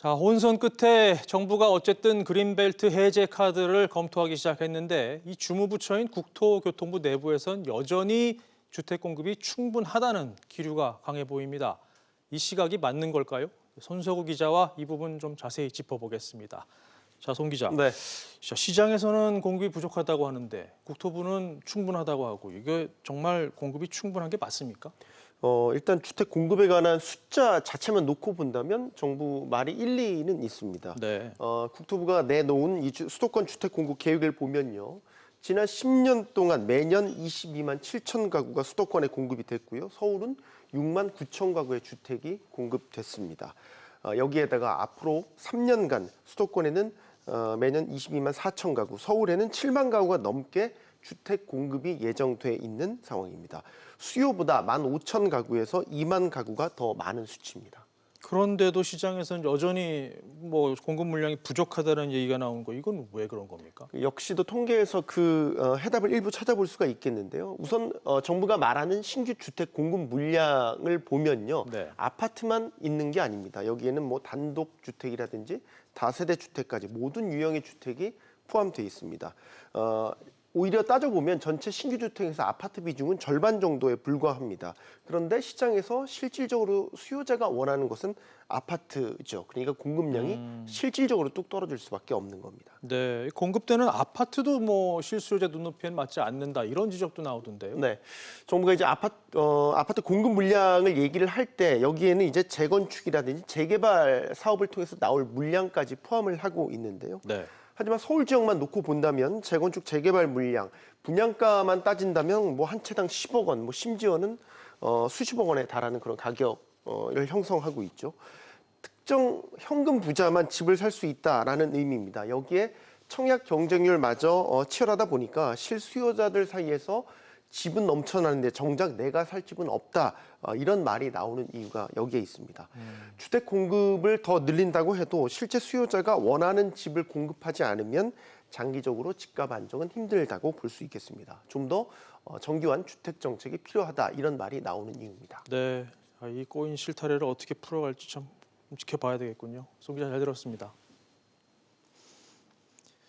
자, 혼선 끝에 정부가 어쨌든 그린벨트 해제 카드를 검토하기 시작했는데 이 주무부처인 국토교통부 내부에선 여전히 주택 공급이 충분하다는 기류가 강해 보입니다. 이 시각이 맞는 걸까요? 손석우 기자와 이 부분 좀 자세히 짚어보겠습니다. 자, 송 기자. 네. 자, 시장에서는 공급이 부족하다고 하는데 국토부는 충분하다고 하고 이게 정말 공급이 충분한 게 맞습니까? 어, 일단 주택 공급에 관한 숫자 자체만 놓고 본다면 정부 말이 일리는 있습니다. 네. 어, 국토부가 내놓은 이 주- 수도권 주택 공급 계획을 보면요. 지난 10년 동안 매년 22만 7천 가구가 수도권에 공급이 됐고요. 서울은 6만 9천 가구의 주택이 공급됐습니다. 어, 여기에다가 앞으로 3년간 수도권에는 어, 매년 22만 4천 가구, 서울에는 7만 가구가 넘게 주택 공급이 예정돼 있는 상황입니다. 수요보다 1만 5천 가구에서 2만 가구가 더 많은 수치입니다. 그런데도 시장에서는 여전히 뭐 공급 물량이 부족하다는 얘기가 나온 거 이건 왜 그런 겁니까? 역시도 통계에서 그 어, 해답을 일부 찾아볼 수가 있겠는데요. 우선 어, 정부가 말하는 신규 주택 공급 물량을 보면요, 네. 아파트만 있는 게 아닙니다. 여기에는 뭐 단독 주택이라든지 다세대 주택까지 모든 유형의 주택이 포함되어 있습니다. 어, 오히려 따져보면 전체 신규 주택에서 아파트 비중은 절반 정도에 불과합니다. 그런데 시장에서 실질적으로 수요자가 원하는 것은 아파트죠. 그러니까 공급량이 실질적으로 뚝 떨어질 수밖에 없는 겁니다. 네, 공급되는 아파트도 뭐 실수요자 눈높이엔 맞지 않는다 이런 지적도 나오던데요. 네, 정부가 이제 아파트 어, 아파트 공급 물량을 얘기를 할 때 여기에는 이제 재건축이라든지 재개발 사업을 통해서 나올 물량까지 포함을 하고 있는데요. 네. 하지만 서울 지역만 놓고 본다면 재건축 재개발 물량 분양가만 따진다면 뭐 한 채당 10억 원, 뭐 심지어는 어, 수십억 원에 달하는 그런 가격을 형성하고 있죠. 특정 현금 부자만 집을 살 수 있다라는 의미입니다. 여기에 청약 경쟁률마저 어, 치열하다 보니까 실수요자들 사이에서 집은 넘쳐나는데 정작 내가 살 집은 없다 어, 이런 말이 나오는 이유가 여기에 있습니다. 주택 공급을 더 늘린다고 해도 실제 수요자가 원하는 집을 공급하지 않으면 장기적으로 집값 안정은 힘들다고 볼 수 있겠습니다. 좀더 어, 정교한 주택 정책이 필요하다 이런 말이 나오는 이유입니다. 네, 아, 이 꼬인 실타래를 어떻게 풀어갈지 참 지켜봐야 되겠군요. 송 기자 잘 들었습니다.